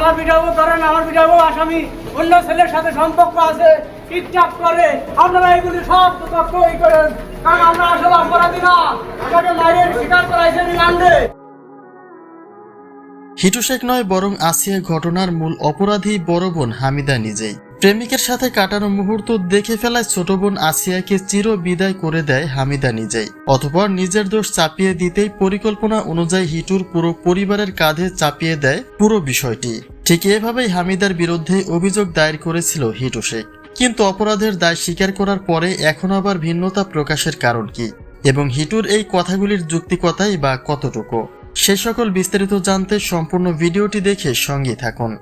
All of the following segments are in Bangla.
আমার বিটাবো ধরেন আমার বিটাবো আসামি, অন্য ছেলের সাথে সম্পর্ক আছে ঠিকঠাক করে, আপনারা এগুলি সব তথ্য ই করেন। কারণ আমরা আসলে অপরাধী না, আমাকে মায়ের স্বীকার করাইছেন রিমান্ডে হিটু শেখ নয়, বরং আসিয়া ঘটনার মূল অপরাধী বড় বোন হামিদা নিজেই। প্রেমিকের সাথে কাটানো মুহূর্ত দেখে ফেলায় ছোট বোন আসিয়াকে চির বিদায় করে দেয় হামিদা নিজেই। অতপর নিজের দোষ চাপিয়ে দিতেই পরিকল্পনা অনুযায়ী হিটুর পুরো পরিবারের কাঁধে চাপিয়ে দেয় পুরো বিষয়টি। ঠিক এভাবেই হামিদার বিরুদ্ধে অভিযোগ দায়ের করেছিল হিটু শেখ কিন্তু অপরাধের দায় স্বীকার করার পরে এখন আবার ভিন্নতা প্রকাশের কারণ কি? এবং হিটুর এই কথাগুলির যুক্তিকতাই বা কতটুকু? সে সকল বিস্তারিত জানতে সম্পূর্ণ ভিডিওটি দেখে সঙ্গে থাকুন।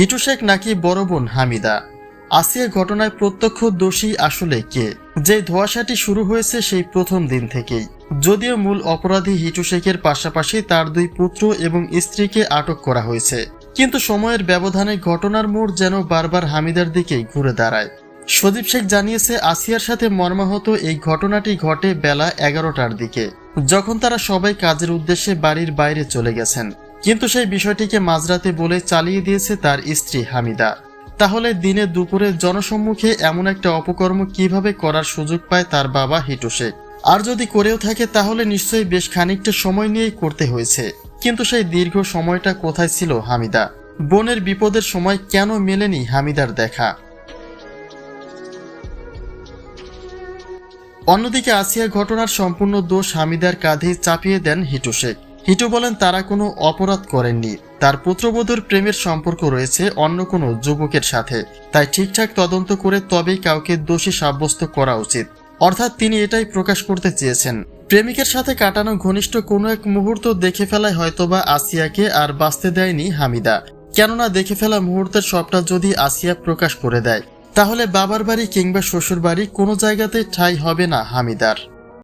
হিটু শেখ নাকি বড় বোন হামিদা? আসিয়া ঘটনায় প্রত্যক্ষ দোষী আসলে কে? যে ধোয়াশাটি শুরু হয়েছে সেই প্রথম দিন থেকেই। যদিও মূল অপরাধী হিটু শেখের পাশাপাশি তার দুই পুত্র এবং স্ত্রীকে আটক করা হয়েছে। কিন্তু সময়ের ব্যবধানে ঘটনার মোড় যেন বারবার হামিদার দিকেই ঘুরে দাঁড়ায়। সদীপ শেখ জানিয়েছে, আসিয়ার সাথে মর্মাহত এই ঘটনাটি ঘটে বেলা এগারোটার দিকে, যখন তারা সবাই কাজের উদ্দেশ্যে বাড়ির বাইরে চলে গেছেন। কিন্তু সেই বিষয়টিকে মাঝরাতে বলে চালিয়ে দিয়েছে তার স্ত্রী হামিদা। তাহলে দিনে দুপুরে জনসম্মুখে এমন একটা অপকর্ম কীভাবে করার সুযোগ পায় তার বাবা হিটু শেখ? আর যদি করেও থাকে, তাহলে নিশ্চয়ই বেশ খানিকটা সময় নিয়েই করতে হয়েছে। কিন্তু সেই দীর্ঘ সময়টা কোথায় ছিল হামিদা? বোনের বিপদের সময় কেন মেলেনি হামিদার দেখা? অন্যদিকে আসিয়া ঘটনার সম্পূর্ণ দোষ হামিদার কাঁধে চাপিয়ে দেন হিটু শেখ। হিটু বলেন, তারা কোনো অপরাধ করেননি। তার পুত্রবধূর প্রেমের সম্পর্ক রয়েছে অন্য কোনো যুবকের সাথে। তাই ঠিকঠাক তদন্ত করে তবেই কাউকে দোষী সাব্যস্ত করা উচিত। অর্থাৎ তিনি এটাই প্রকাশ করতে চেয়েছেন। প্রেমিকের সাথে কাটানো ঘনিষ্ঠ কোনো এক মুহূর্ত দেখে ফেলায় হয়তোবা আসিয়াকে আর বাঁচতে দেয়নি হামিদা। কেননা দেখে ফেলা মুহূর্তের সবটা যদি আসিয়া প্রকাশ করে দেয়, তাহলে বাবার বাড়ি কিংবা শ্বশুর বাড়ি কোনো জায়গাতে ঠাঁই হবে না হামিদার।